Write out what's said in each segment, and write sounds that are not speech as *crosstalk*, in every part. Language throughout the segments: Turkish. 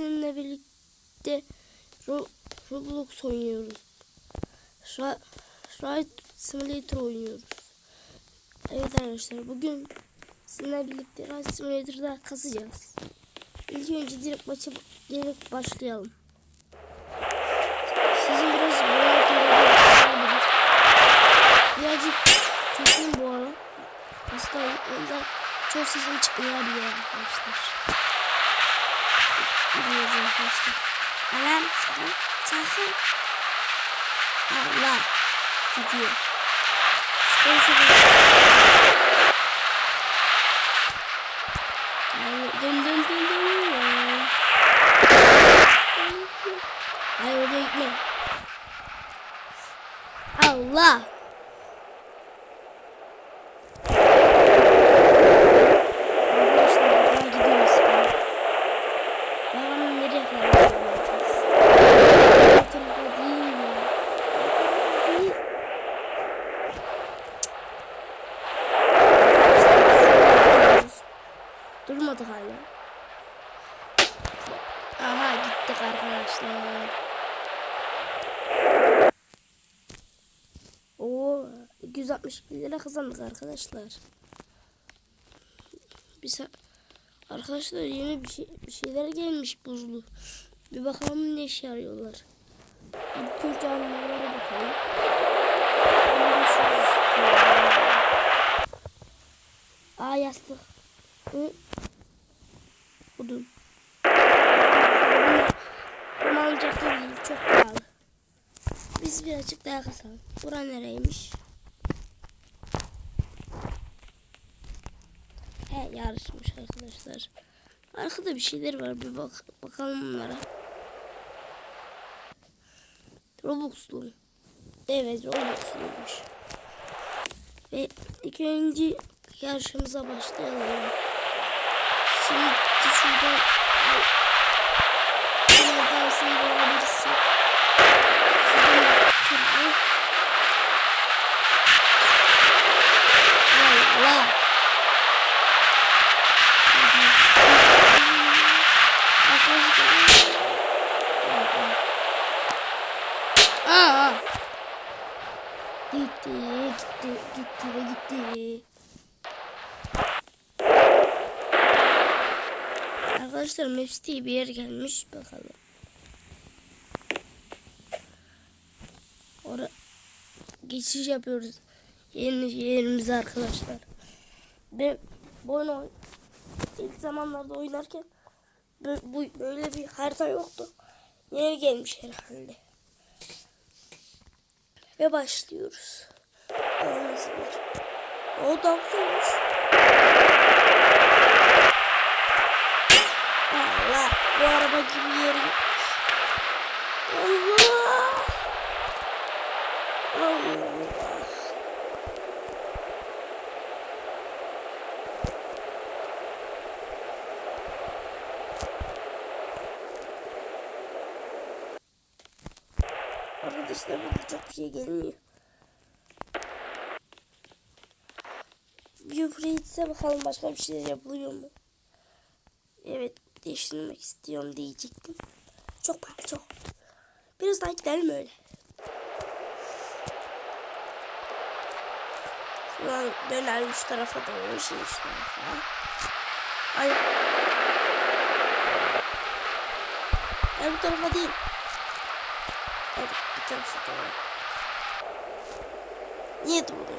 sizinle birlikte Ro Roblox oynuyoruz. Ra Simulator oynuyoruz. Evet arkadaşlar bugün sizinle birlikte Ride Simulator'da kasacağız. İlk önce direkt maça direkt başlayalım. Sizin biraz böyle gelebilir. Birazcık kötüyüm bu ara. Hastayım. Onda çok sesim çıkmıyor abi ya arkadaşlar. Gidiyoruz arkadaşlar. Anam sana çakı. Allah. Gidiyor. Neyse Yani dön dön dön dön. ya. Hayır oraya gitme. Allah. Arkadaşlar daha gidiyoruz. Bakalım nereye kadar gidebileceğiz. Bu tarafa değil ya. Değil. Durmadık hala. Aha gittik arkadaşlar. Oo 261 lira kazandık arkadaşlar. Biz arkadaşlar yeni bir, şey, bir şeyler gelmiş buzlu. Bir bakalım ne işe yarıyorlar. Önce anlamlara bakalım. Aa yastık. Hı? Odun. Da değil. Çok pahalı. Biz birazcık daha kasalım. Bura nereymiş? He yarışmış arkadaşlar. Arkada bir şeyler var. Bir bak bakalım bunlara. Robux'lu. Evet Robux'luymuş. Ve ilk önce yarışımıza başlayalım. Şimdi şuradan sıyrılabilirsek. Şuradan turbu. Allah. Aa. Gitti, gitti, gitti ve gitti. Arkadaşlar Maps diye bir yer gelmiş. Bakalım. Ora geçiş yapıyoruz. Yeni yerimize arkadaşlar. Ben bu ilk zamanlarda oynarken böyle bir harita yoktu. Yeni gelmiş herhalde. Ve başlıyoruz. Olmasın. O da güzelmiş. Allah bu araba gibi yeri. Allah. Allah. Arkadaşlar burada çok bir şey gelmiyor. Bir buraya gitse bakalım başka bir şeyler yapılıyor mu? Evet değiştirmek istiyorum diyecektim. Çok para çok. Biraz daha gidelim öyle. Şuradan dönelim şu tarafa doğru. Şimdi şu tarafa. Ay. Ay bu tarafa değil. Bu tarafa doğru. Niye doğru?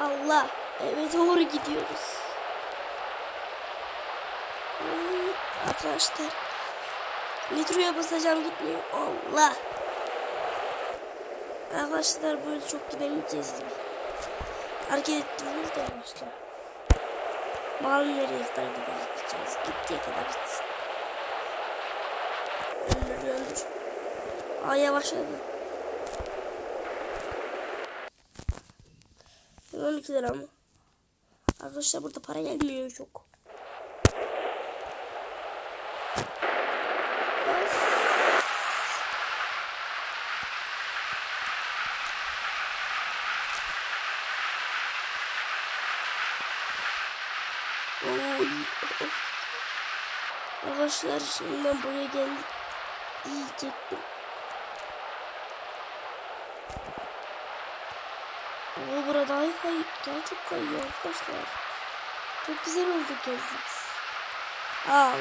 Allah. Evet doğru gidiyoruz. Hmm, Arkadaşlar. Nitro'ya basacağım gitmiyor. Allah. Arkadaşlar böyle çok gidemeyeceğiz gibi. Hareket ettiğimiz de arkadaşlar. Bakalım nereye kadar gideceğiz. Gittiği kadar gitsin. Döndür döndür. Aa yavaşladı. 12 lira mı? Arkadaşlar burada para gelmiyor çok. Oo, Arkadaşlar şimdi ben buraya geldim. Diyecektim. Ama burada daha, iyi kay daha çok kayıyor arkadaşlar. Çok güzel oldu geldiniz. Allah.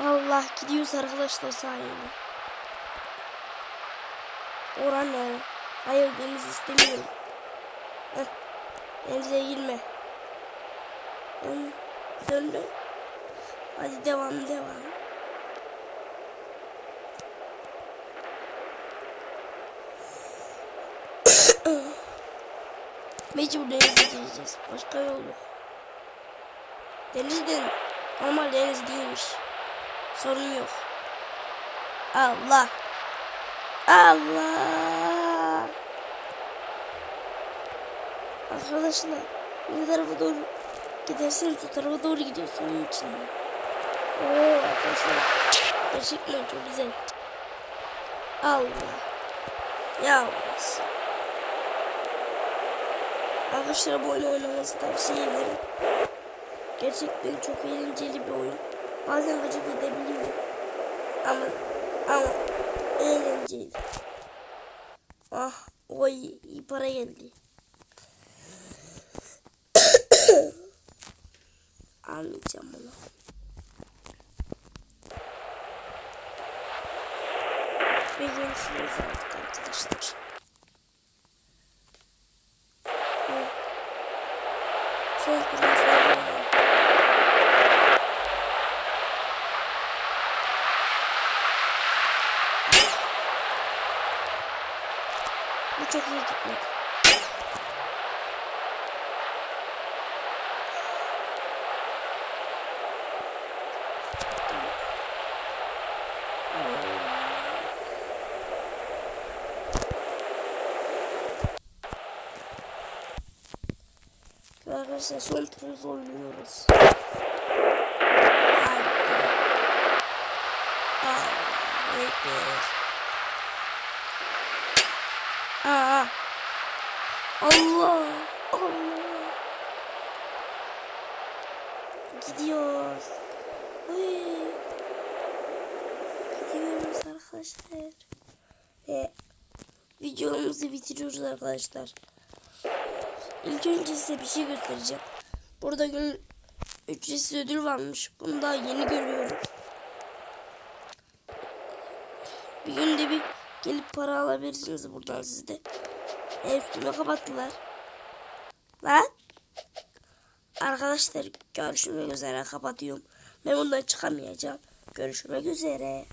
Allah gidiyoruz arkadaşlar sahiline. Oran ne? Hayır deniz istemiyorum. Heh. Denize girme. Dön. Hadi devam devam. Mecbur denize gireceğiz. Başka yol yok. Denizden normal deniz değilmiş. Sorun yok. Allah. Allah. Arkadaşlar ne tarafa doğru gidersen o tarafa doğru gidiyorsun onun için. Oo arkadaşlar. Gerçekten çok güzel. Allah. Yavaş. Arkadaşlar bu oyunu oynamanızı tavsiye ederim. Gerçekten çok eğlenceli bir oyun. Bazen gıcık edebiliyor. Ama ama eğlenceli. Ah oy iyi para geldi. *coughs* Almayacağım bunu. Ve görüşürüz artık arkadaşlar. Evet. Son kırmızı Bu çok iyi gitmedi. Ve Arkadaşlar son Ekber. Aa. Allah. Allah. Gidiyoruz. Uy. Gidiyoruz arkadaşlar. Ve videomuzu bitiriyoruz arkadaşlar. İlk önce size bir şey göstereceğim. Burada gün ücretsiz ödül varmış. Bunu daha yeni görüyorum. Bir günde bir gelip para alabilirsiniz buradan sizde. Üstüme kapattılar. Lan. Arkadaşlar görüşmek üzere kapatıyorum. Ben bundan çıkamayacağım. Görüşmek üzere.